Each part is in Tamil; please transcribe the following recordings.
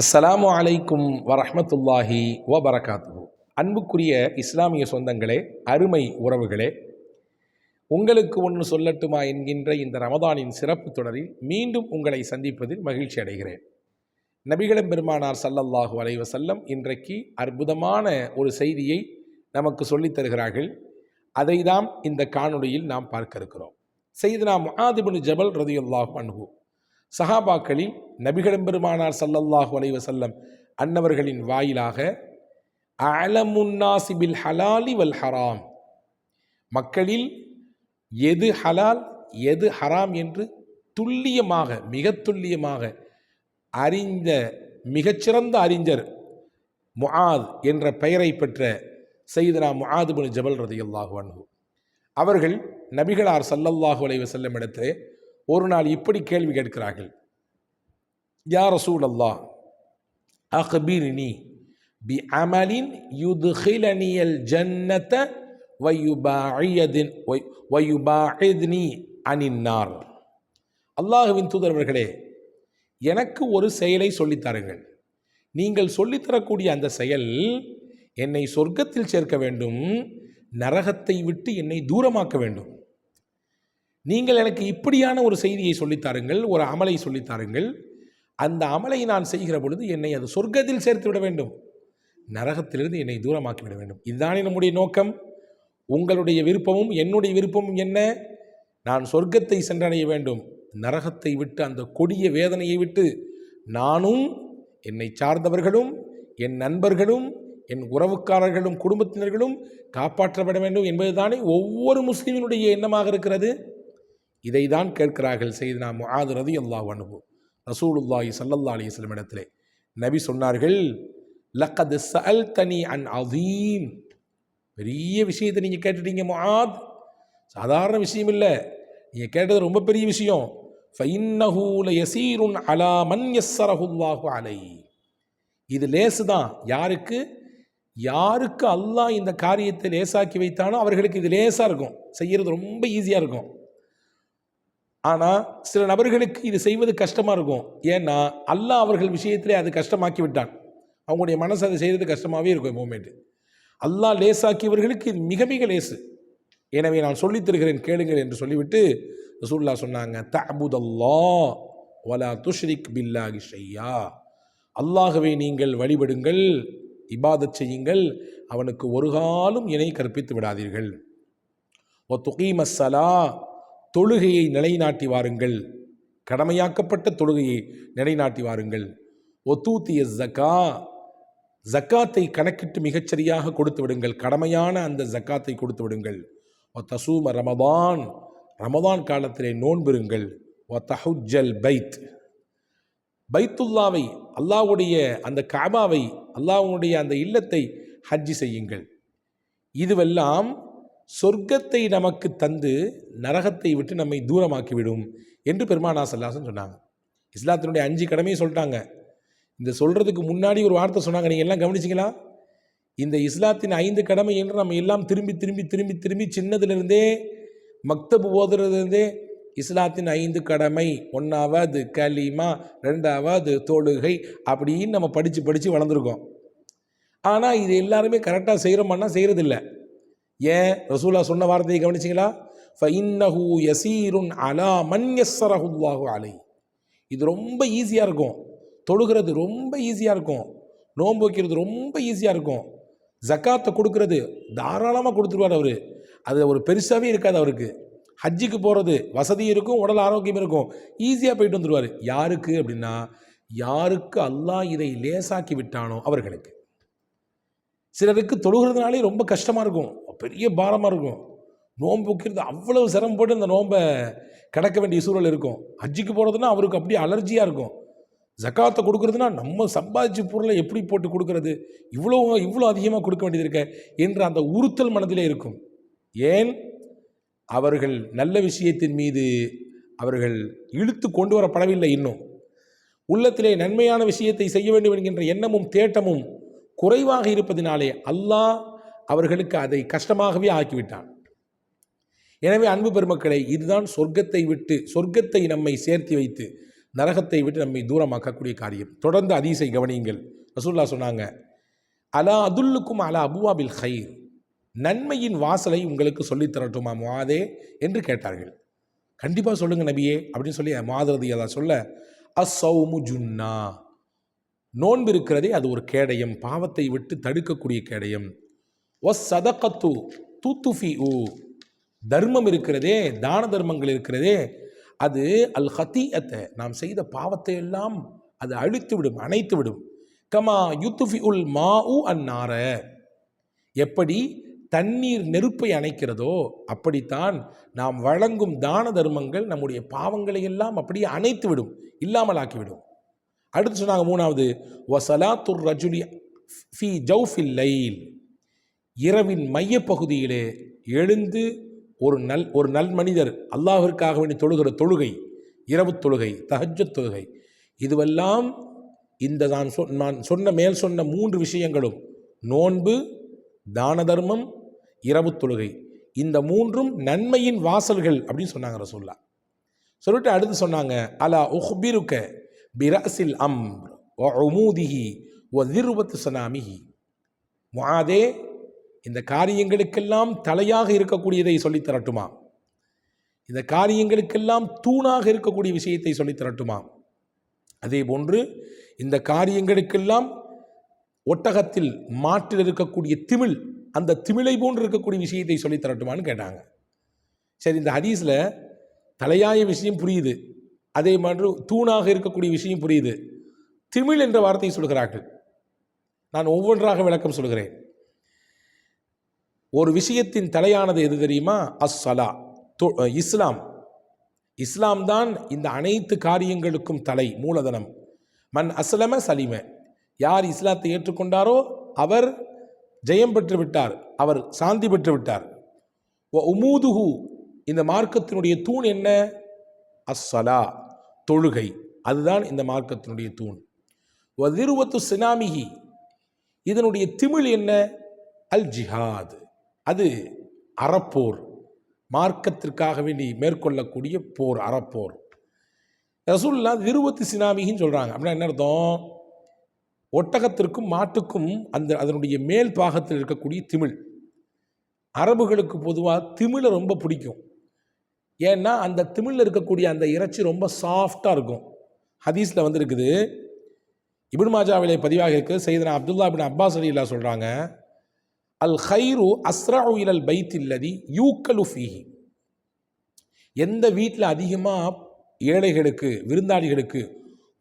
அஸ்ஸலாமு அலைக்கும் வரஹ்மத்துல்லாஹி வபரகாத்து அன்புக்குரிய இஸ்லாமிய சொந்தங்களே அருமை உறவுகளே உங்களுக்கு ஒன்று சொல்லட்டுமா என்கின்ற இந்த ரமதானின் சிறப்பு தொடரில் மீண்டும் உங்களை சந்திப்பதில் மகிழ்ச்சி அடைகிறேன். நபிகளம் பெருமானார் சல்லல்லாஹு அலைஹி வஸல்லம் இன்றைக்கு அற்புதமான ஒரு செய்தியை நமக்கு சொல்லித் தருகிறார்கள். அதை தான் இந்த காணொளியில் நாம் பார்க்க இருக்கிறோம். நாம் முஆதிபின் ஜபல் ரதியுல்லாஹ் அன்ஹு. சஹாபாக்களில் நபிகளும் பெருமானார் சல்லல்லாஹு அலைஹி செல்லம் அன்னவர்களின் வாயிலாக அலமுன்னாசிபில் ஹலாலி வல் ஹராம். மக்களில் எது ஹலால் எது ஹராம் என்று துல்லியமாக மிக துல்லியமாக அறிந்த மிகச்சிறந்த அறிஞர் முஆத் என்ற பெயரை பெற்ற செய்தனா முஆத் பின் ஜபல் ரதியுல்லாஹு அன்ஹு. அவர்கள் நபிகளார் சல்லல்லாஹு அலைவ செல்லம் இடத்திலே ஒரு நாள் இப்படி கேள்வி கேட்கிறார்கள். யார் ரசூல் அல்லாஹ் பி அமலின் யுதுஹிலனியல் ஜன்னத வயுபாயிதின் வயுபாயித்னி அனின்னார் அல்லாஹுவின் தூதரவர்களே எனக்கு ஒரு செயலை சொல்லித்தாருங்கள் நீங்கள் சொல்லித்தரக்கூடிய அந்த செயல் என்னை சொர்க்கத்தில் சேர்க்க வேண்டும் நரகத்தை விட்டு என்னை தூரமாக்க வேண்டும். நீங்கள் எனக்கு இப்படியான ஒரு செய்தியை சொல்லித்தாருங்கள் ஒரு அமலை சொல்லித்தாருங்கள் அந்த அமலை நான் செய்கிற பொழுது என்னை அது சொர்க்கத்தில் சேர்த்து விட வேண்டும். நரகத்திலிருந்து என்னை தூரமாக்கி விட வேண்டும். இதுதானே நம்முடைய நோக்கம்? உங்களுடைய விருப்பமும் என்னுடைய விருப்பமும் என்ன? நான் சொர்க்கத்தை சென்றடைய வேண்டும். நரகத்தை விட்டு அந்த கொடிய வேதனையை விட்டு நானும் என்னை சார்ந்தவர்களும் என் நண்பர்களும் என் உறவுக்காரர்களும் குடும்பத்தினர்களும் காப்பாற்றப்பட வேண்டும் என்பதுதானே ஒவ்வொரு முஸ்லீமினுடைய எண்ணமாக இருக்கிறது. இதை தான் கேட்கிறார்கள் செய்தினா நாம் ரதி அல்லாஹ் அனுபு ரசூலுல்லாஹி சல்லல்லா அலிஸ்லம் இடத்திலே. நபி சொன்னார்கள் லக்கது சல் தனி அன் அதீம் பெரிய விஷயத்தை நீங்கள் கேட்டுட்டீங்க முஆத் சாதாரண விஷயம் இல்லை. நீங்கள் கேட்டது ரொம்ப பெரிய விஷயம். ஃபைன்னஹூல யசீருன் அலா மன் யஸ்ஸரஹுல்லாஹு அலை இது லேசு தான். யாருக்கு? யாருக்கு அல்லாஹ் இந்த காரியத்தை லேசாக்கி வைத்தானோ அவர்களுக்கு இது லேசாக இருக்கும். செய்கிறது ரொம்ப ஈஸியாக இருக்கும். ஆனால் சில நபர்களுக்கு இது செய்வது கஷ்டமாக இருக்கும். ஏன்னா அல்லாஹ் அவர்கள் விஷயத்திலே அது கஷ்டமாக்கி விட்டான் அவங்களுடைய மனசு அதை செய்கிறது கஷ்டமாகவே இருக்கும் மூமெண்ட்டு அல்லாஹ் லேசாக்கியவர்களுக்கு இது மிக மிக லேசு. எனவே நான் சொல்லித் தருகிறேன் கேளுங்கள் என்று சொல்லிவிட்டு ரசூல்லா சொன்னாங்க தபுதல்லா வலா துஷ்ரிக் பில்லாகி ஷையா. அல்லாகவே நீங்கள் வழிபடுங்கள் இபாதச் செய்யுங்கள் அவனுக்கு ஒரு காலம் இணை கற்பித்து விடாதீர்கள். ஒ துகீமஸ்ஸலா தொழுகையை நிலைநாட்டி வாருங்கள். கடமையாக்கப்பட்ட தொழுகையை நிலைநாட்டி வாருங்கள். ஒத்தூத்திய ஜக்கா ஜக்காத்தை கணக்கிட்டு மிகச்சரியாக கொடுத்து விடுங்கள். கடமையான அந்த ஜக்காத்தை கொடுத்து விடுங்கள். ஒ தசூம ரமதான் ரமதான் காலத்திலே நோன்பிருங்கள் ஒ தஹுஜல் பைத். பைத்துல்லாவை அல்லாவுடைய அந்த காபாவை அல்லாவுடைய அந்த இல்லத்தை ஹஜ்ஜி செய்யுங்கள். இதுவெல்லாம் சொர்க்கத்தை நமக்கு தந்து நரகத்தை விட்டு நம்மை தூரமாக்கிவிடும் என்று பெருமானா சல்லாசன் சொன்னாங்க. இஸ்லாத்தினுடைய அஞ்சு கடமையும் சொல்லிட்டாங்க. இந்த சொல்கிறதுக்கு முன்னாடி ஒரு வார்த்தை சொன்னாங்க. நீங்கள் எல்லாம் கவனிச்சிங்களா? இந்த இஸ்லாத்தின் ஐந்து கடமை என்று நம்ம எல்லாம் திரும்பி திரும்பி திரும்பி திரும்பி சின்னதுலேருந்தே மக்தபு ஓதுறதுலேருந்தே இஸ்லாத்தின் ஐந்து கடமை. ஒன்றாவது கலிமா ரெண்டாவது தொழுகை அப்படின்னு நம்ம படித்து படித்து வளர்ந்துருக்கோம். ஆனால் இது எல்லாருமே கரெக்டாக செய்கிறோம்னா செய்கிறதில்ல ஏன் ரசூலா சொன்ன வார்த்தையை கவனிச்சிங்களா? ஃபைன்னஹு யசீருன் அலா மன் யஸ்ஸரஹுல்லாஹு அலை இது ரொம்ப ஈஸியாக இருக்கும். தொழுகிறது ரொம்ப ஈஸியாக இருக்கும். நோன்பு வைக்கிறது ரொம்ப ஈஸியாக இருக்கும். ஜக்காத்தை கொடுக்கறது தாராளமாக கொடுத்துருவார் அவர். அது ஒரு பெருசாகவே இருக்காது அவருக்கு. ஹஜ்ஜுக்கு போகிறது வசதி இருக்கும் உடல் ஆரோக்கியம் இருக்கும். ஈஸியாக போயிட்டு வந்துடுவார் யாருக்கு அப்படின்னா யாருக்கு அல்லாஹ் இதை லேசாக்கி விட்டானோ அவர்களுக்கு. சிலருக்கு தொழுகிறதுனாலே ரொம்ப கஷ்டமாக இருக்கும். பெரிய பாரமாக இருக்கும். நோன்பு வைக்கிறது அவ்வளவு சிரமப்பட்டு இந்த நோன்பை கடக்க வேண்டிய சூழல் இருக்கும். ஹஜ்ஜிக்கு போகிறதுனா அவருக்கு அப்படியே அலர்ஜியாக இருக்கும். ஜக்காத்தை கொடுக்குறதுனா நம்ம சம்பாதிச்ச பொருளை எப்படி போட்டு கொடுக்கறது? இவ்வளோ இவ்வளோ அதிகமாக கொடுக்க வேண்டியது இருக்க என்ற அந்த உறுத்தல் மனதிலே இருக்கும். ஏன்? அவர்கள் நல்ல விஷயத்தின் மீது அவர்கள் இழுத்து கொண்டு வரப்படவில்லை இன்னும். உள்ளத்திலே நன்மையான விஷயத்தை செய்ய வேண்டும் என்கின்ற எண்ணமும் தேட்டமும் குறைவாக இருப்பதினாலே அல்லாஹ் அவர்களுக்கு அதை கஷ்டமாகவே ஆக்கிவிட்டான். எனவே அன்பு பெருமக்களை இதுதான் சொர்க்கத்தை விட்டு சொர்க்கத்தை நம்மை சேர்த்து வைத்து நரகத்தை விட்டு நம்மை தூரமாக்கக்கூடிய காரியம். தொடர்ந்து அதீசை கவனியுங்கள். ரசூல்லா சொன்னாங்க அலா அதுல்லுக்கும் அலா அபுவாபில் ஹைர் நன்மையின் வாசலை உங்களுக்கு சொல்லித் தரட்டுமா என்று கேட்டார்கள். கண்டிப்பாக சொல்லுங்க நபியே அப்படின்னு சொல்லி மாதரதி அதை சொல்ல அசௌமு ஜுன்னா. நோன்பு இருக்கிறதே அது ஒரு கேடயம் பாவத்தை விட்டு தடுக்கக்கூடிய கேடயம். ஒஸ் தூத்துஃபி ஊ தர்மம் இருக்கிறதே தான தர்மங்கள் இருக்கிறதே அது அல் ஹத்தீஅத்தை நாம் செய்த பாவத்தை எல்லாம் அது அழித்து விடும் அணைத்து விடும் கமா யுத்துஃபி உல் மா உ அந்நார எப்படி தண்ணீர் நெருப்பை அணைக்கிறதோ அப்படித்தான் நாம் வழங்கும் தான தர்மங்கள் நம்முடைய பாவங்களை எல்லாம் அப்படியே அணைத்து விடும் இல்லாமலாக்கிவிடும். அடுத்து சொன்னாங்க மூணாவது வசலாத்துர் ரஜுலி ஃபி ஜவுஃபில் லைல். இரவின் மையப்பகுதியிலே எழுந்து ஒரு நல் ஒரு நல் மனிதர் அல்லாஹிற்காக வேண்டி தொழுகிற தொழுகை இரவு தொழுகை தஹஜ்ஜத் தொழுகை இதுவெல்லாம் இந்த நான் சொ நான் சொன்ன மேல் சொன்ன மூன்று விஷயங்களும் நோன்பு தான தர்மம் இரவு தொழுகை. இந்த மூன்றும் நன்மையின் வாசல்கள் அப்படின்னு சொன்னாங்க ரசூல்லா சொல்லிட்டு அடுத்து சொன்னாங்க அலா உஹ்பிருக்க பிரசில் அம் ஒமூதிஹி ஒ திருவத்து சனாமிஹி. மாதே இந்த காரியங்களுக்கெல்லாம் தலையாக இருக்கக்கூடியதை சொல்லித் தரட்டுமா? இந்த காரியங்களுக்கெல்லாம் தூணாக இருக்கக்கூடிய விஷயத்தை சொல்லித் தரட்டுமா? அதே போன்று இந்த காரியங்களுக்கெல்லாம் ஒட்டகத்தில் மாட்டில் இருக்கக்கூடிய திமிழ் அந்த திமிழை போன்று இருக்கக்கூடிய விஷயத்தை சொல்லித் தரட்டுமான்னு கேட்டாங்க. சரி இந்த ஹதீஸில் தலையாய விஷயம் புரியுது. அதே மாதிரி தூணாக இருக்கக்கூடிய விஷயம் புரியுது. திமிழ் என்ற வார்த்தையை சொல்கிறார்கள். நான் ஒவ்வொன்றாக விளக்கம் சொல்கிறேன். ஒரு விஷயத்தின் தலையானது எது தெரியுமா? அஸ்ஸலா தொ- இஸ்லாம். இஸ்லாம் தான் இந்த அனைத்து காரியங்களுக்கும் தலை மூலதனம். மன் அஸ்லம சலிம. யார் இஸ்லாத்தை ஏற்றுக்கொண்டாரோ அவர் ஜெயம் பெற்று விட்டார். அவர் சாந்தி பெற்று விட்டார். வ உமூதுஹு. இந்த மார்க்கத்தினுடைய தூண் என்ன? அஸ்ஸலா தொழுகை. அதுதான் இந்த மார்க்கத்தினுடைய தூண். வதிருவத்து சினாமிஹி. இதனுடைய திமிழ் என்ன? அல் ஜிஹாத் அது அறப்போர். மார்க்கத்திற்காக வேண்டி மேற்கொள்ளக்கூடிய போர் அறப்போர். ரசூல்லா விருவத்து சினாமிகின்னு சொல்கிறாங்க அப்படின்னா என்ன அர்த்தம்? ஒட்டகத்திற்கும் மாட்டுக்கும் அந்த அதனுடைய மேல் பாகத்தில் இருக்கக்கூடிய திமிழ். அரபுகளுக்கு பொதுவாக திமிழை ரொம்ப பிடிக்கும். ஏன்னா அந்த திமிழில் இருக்கக்கூடிய அந்த இறைச்சி ரொம்ப சாஃப்டாக இருக்கும். ஹதீஸில் வந்துருக்குது. இபின் மாஜாவிலே பதிவாக இருக்குது செய்தனா அப்துல்லா பின் அப்பாஸ் அலில்லா சொல்கிறாங்க அல் ஹைரு அஸ்ரா இலல் பைத்தில்லதி யூக்கலு ஃபீஹி. எந்த வீட்டில் அதிகமாக ஏழைகளுக்கு விருந்தாளிகளுக்கு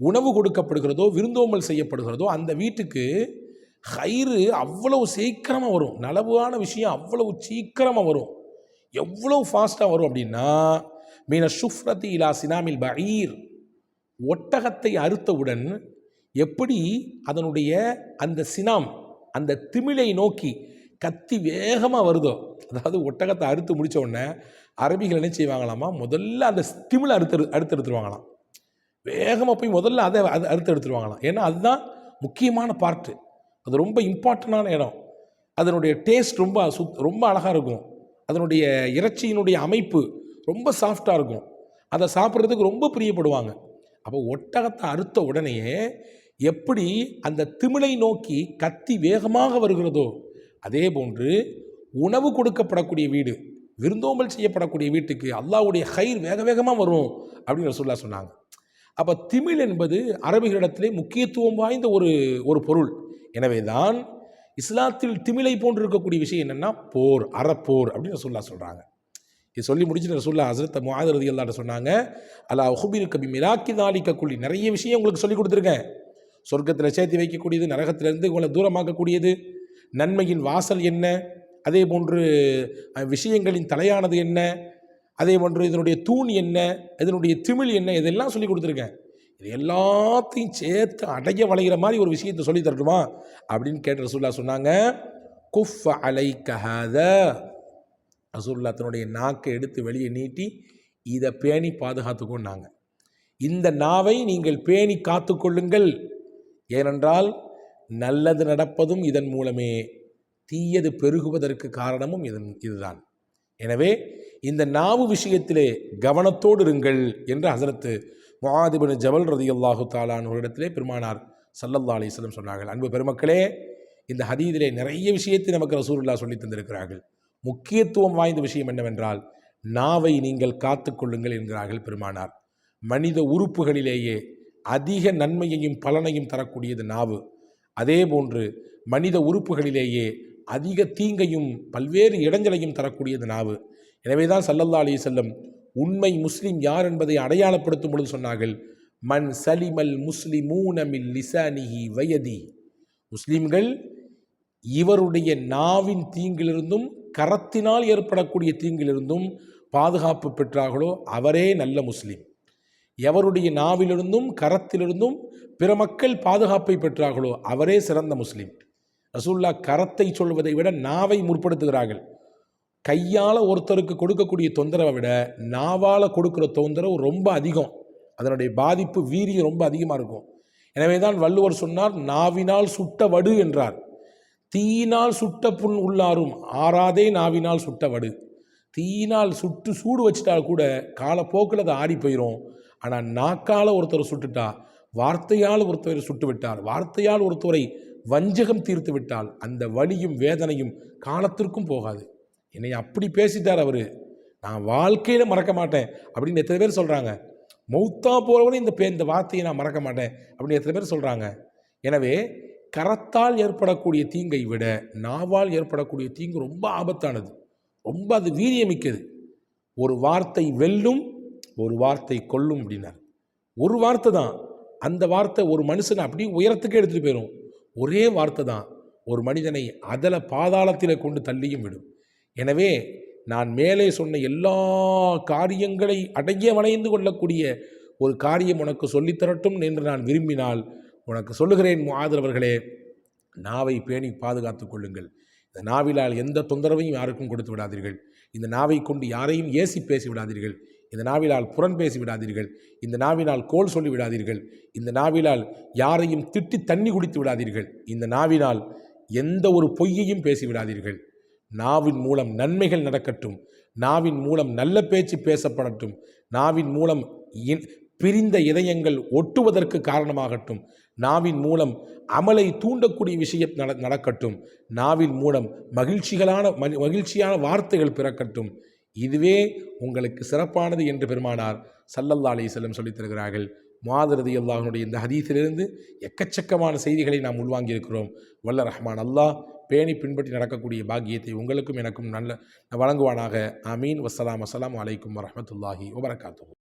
உணவு கொடுக்கப்படுகிறதோ விருந்தோம்பல் செய்யப்படுகிறதோ அந்த வீட்டுக்கு ஹைரு அவ்வளவு சீக்கிரமாக வரும். நலவான விஷயம் அவ்வளவு சீக்கிரமாக வரும். எவ்வளவு ஃபாஸ்ட்டாக வரும் அப்படின்னா மீன சுஃப்ரத்தி இலா சினாமில் பஈர் ஒட்டகத்தை அறுத்தவுடன் எப்படி அதனுடைய அந்த சினாம் அந்த திமிழை நோக்கி கத்தி வேகமாக வருதோ? அதாவது ஒட்டகத்தை அறுத்து முடித்த உடனே அரபிகள் என்ன செய்வாங்களாமா முதல்ல அந்த ஸ்டிமில் அறுத்து அறுத்து எடுத்துருவாங்களாம். வேகமாக போய் முதல்ல அதை அது அறுத்து எடுத்துருவாங்களாம். ஏன்னா அதுதான் முக்கியமான பார்ட்டு அது ரொம்ப இம்பார்ட்டண்டான இடம். அதனுடைய டேஸ்ட் ரொம்ப சுத் ரொம்ப அழகாக இருக்கும். அதனுடைய இறைச்சியினுடைய அமைப்பு ரொம்ப சாஃப்டாக இருக்கும். அதை சாப்பிட்றதுக்கு ரொம்ப பிரியப்படுவாங்க. அப்போ ஒட்டகத்தை அறுத்த உடனேயே எப்படி அந்த திமிழை நோக்கி கத்தி வேகமாக வருகிறதோ அதே போன்று உணவு கொடுக்கப்படக்கூடிய வீடு விருந்தோம்பல் செய்யப்படக்கூடிய வீட்டுக்கு அல்லாவுடைய ஹைர் வேக வேகமாக வரும் அப்படின்னு சொல்ல சொன்னாங்க. அப்போ திமிழ் என்பது அரபிகளிடத்திலே முக்கியத்துவம் வாய்ந்த ஒரு ஒரு பொருள். எனவே தான் இஸ்லாத்தில் திமிழை போன்று இருக்கக்கூடிய விஷயம் என்னென்னா போர் அறப்போர் அப்படின்னு சொல்லா சொல்கிறாங்க இது சொல்லி முடிச்சுட்டு ரசூல்லா ஹசரத் முஆதரதி அல்லாட்ட சொன்னாங்க அல்லா உஹுபிரு கபி மிராக்கி தாலிக்கக்குள்ளி நிறைய விஷயம் உங்களுக்கு சொல்லி கொடுத்துருக்கேன். சொர்க்கத்தில் சேர்த்து வைக்கக்கூடியது நரகத்திலிருந்து உங்களை தூரமாக்கக்கூடியது. நன்மையின் வாசல் என்ன? அதே போன்று விஷயங்களின் தலையானது என்ன? அதே போன்று இதனுடைய தூண் என்ன? இதனுடைய திமிழ் என்ன? இதெல்லாம் சொல்லி கொடுத்துருக்கேன். இது எல்லாத்தையும் சேர்த்து அடைய வளைகிற மாதிரி ஒரு விஷயத்தை சொல்லி தரட்டுமா? அப்படின்னு கேட்ட ரசூல்லா சொன்னாங்க குஃப் அலை கஹாத ரசூல்லா தன்னுடைய நாக்கை எடுத்து வெளியே நீட்டி இதை பேணி பாதுகாத்துக்கோன்னாங்க இந்த நாவை நீங்கள் பேணி காத்துக்கொள்ளுங்கள் ஏனென்றால் நல்லது நடப்பதும் இதன் மூலமே தீயது பெருகுவதற்கு காரணமும் இதன் இதுதான். எனவே இந்த நாவு விஷயத்திலே கவனத்தோடு இருங்கள் என்று ஹசரத்து முஆதிபின் ஜபல் ரதியல்லாஹு தாலான் ஒரு இடத்திலே பெருமானார் சல்லல்லா அலிஸ்லம் சொன்னார்கள். அன்பு பெருமக்களே இந்த ஹதீதிலே நிறைய விஷயத்தை நமக்கு ரசூல்லா சொல்லி தந்திருக்கிறார்கள். முக்கியத்துவம் வாய்ந்த விஷயம் என்னவென்றால் நாவை நீங்கள் காத்து கொள்ளுங்கள் என்கிறார்கள் பெருமானார். மனித உறுப்புகளிலேயே அதிக நன்மையையும் பலனையும் தரக்கூடியது நாவு. அதே போன்று மனித உறுப்புகளிலேயே அதிக தீங்கையும் பல்வேறு இடைஞ்சலையும் தரக்கூடியது நாவு. எனவே தான் சல்லல்லா அலி செல்லம் உண்மை முஸ்லீம் யார் என்பதை அடையாளப்படுத்தும் பொழுது சொன்னார்கள் மன் சலிமல் முஸ்லிமூனமில் லிசானிஹி வயதி. முஸ்லீம்கள் இவருடைய நாவின் தீங்கிலிருந்தும் கரத்தினால் ஏற்படக்கூடிய தீங்கிலிருந்தும் பாதுகாப்பு பெற்றார்களோ அவரே நல்ல முஸ்லீம். எவருடைய நாவிலிருந்தும் கரத்திலிருந்தும் பிற மக்கள் பாதுகாப்பை பெற்றார்களோ அவரே சிறந்த முஸ்லீம். ரசூல்லா கரத்தை சொல்வதை விட நாவை முற்படுத்துகிறார்கள். கையால் ஒருத்தருக்கு கொடுக்கக்கூடிய தொந்தரவை விட நாவால் கொடுக்குற தொந்தரவு ரொம்ப அதிகம். அதனுடைய பாதிப்பு வீரியம் ரொம்ப அதிகமாக இருக்கும். எனவே தான் வள்ளுவர் சொன்னார் நாவினால் சுட்ட வடு என்றார். தீயினால் சுட்ட புண் உள்ளாரும் ஆறாதே நாவினால் சுட்ட வடு. தீயினால் சுட்டு சூடு வச்சிட்டால் கூட காலப்போக்கில் அது ஆடி போயிடும் ஆனால் நாக்கால் ஒருத்தர் சுட்டுட்டா வார்த்தையால் ஒருத்தரை சுட்டு விட்டால் வார்த்தையால் ஒருத்தரை வஞ்சகம் தீர்த்து விட்டால் அந்த வலியும் வேதனையும் காலத்திற்கும் போகாது. என்னை அப்படி பேசிட்டார் அவர். நான் வாழ்க்கையில் மறக்க மாட்டேன் அப்படின்னு எத்தனை பேர் சொல்கிறாங்க மௌத்தா போகிறவனே இந்த பே இந்த வார்த்தையை நான் மறக்க மாட்டேன் அப்படின்னு எத்தனை பேர் சொல்கிறாங்க எனவே கரத்தால் ஏற்படக்கூடிய தீங்கை விட நாவால் ஏற்படக்கூடிய தீங்கு ரொம்ப ஆபத்தானது. ரொம்ப அது வீரியமிக்கது. ஒரு வார்த்தை வெல்லும் ஒரு வார்த்தை கொல்லும் அப்படின்னார். ஒரு வார்த்தை தான். அந்த வார்த்தை ஒரு மனுஷனை அப்படியே உயரத்துக்கு எடுத்துகிட்டு போயிடும் ஒரே வார்த்தை தான். ஒரு மனிதனை அதல பாதாளத்தில் கொண்டு தள்ளியும் விடும். எனவே நான் மேலே சொன்ன எல்லா காரியங்களை அடங்கிய வளைந்து கொள்ளக்கூடிய ஒரு காரியம் உனக்கு சொல்லித்தரட்டும் என்று நான் விரும்பினால் உனக்கு சொல்லுகிறேன் ஆதரவர்களே நாவை பேணி பாதுகாத்து கொள்ளுங்கள். இந்த நாவிலால் எந்த தொந்தரவையும் யாருக்கும் கொடுத்து விடாதீர்கள். இந்த நாவை கொண்டு யாரையும் ஏசி பேசி விடாதீர்கள். இந்த நாவிலால் புறன் பேசி விடாதீர்கள். இந்த நாவினால் கோல் சொல்லி விடாதீர்கள். இந்த நாவிலால் யாரையும் திட்டி தண்ணி குடித்து விடாதீர்கள். இந்த நாவினால் எந்த ஒரு பொய்யையும் பேசி விடாதீர்கள். நாவின் மூலம் நன்மைகள் நடக்கட்டும். நாவின் மூலம் நல்ல பேச்சு பேசப்படட்டும். நாவின் மூலம் பிரிந்த இதயங்கள் ஒட்டுவதற்கு காரணமாகட்டும். நாவின் மூலம் அமலை தூண்டக்கூடிய விஷயம் நட நடக்கட்டும். நாவின் மூலம் மகிழ்ச்சிகளான மகிழ்ச்சியான வார்த்தைகள் பிறக்கட்டும். இதுவே உங்களுக்கு சிறப்பானது என்று பெருமானார் சல்லல்லா அலி செல்லம் சொல்லித் தருகிறார்கள். மாதிரதி அல்லாஹனுடைய இந்த ஹதீஸிலிருந்து எக்கச்சக்கமான செய்திகளை நாம் உள்வாங்கியிருக்கிறோம். வல்ல ரஹ்மான் அல்லாஹ் பேணி பின்பற்றி நடக்கக்கூடிய பாக்கியத்தை உங்களுக்கும் எனக்கும் நல்ல வழங்குவானாக. அமீன் வசலாம் அஸ்லாம் வலைக்கம் வரமத்துல்லாஹி வபரகாத்து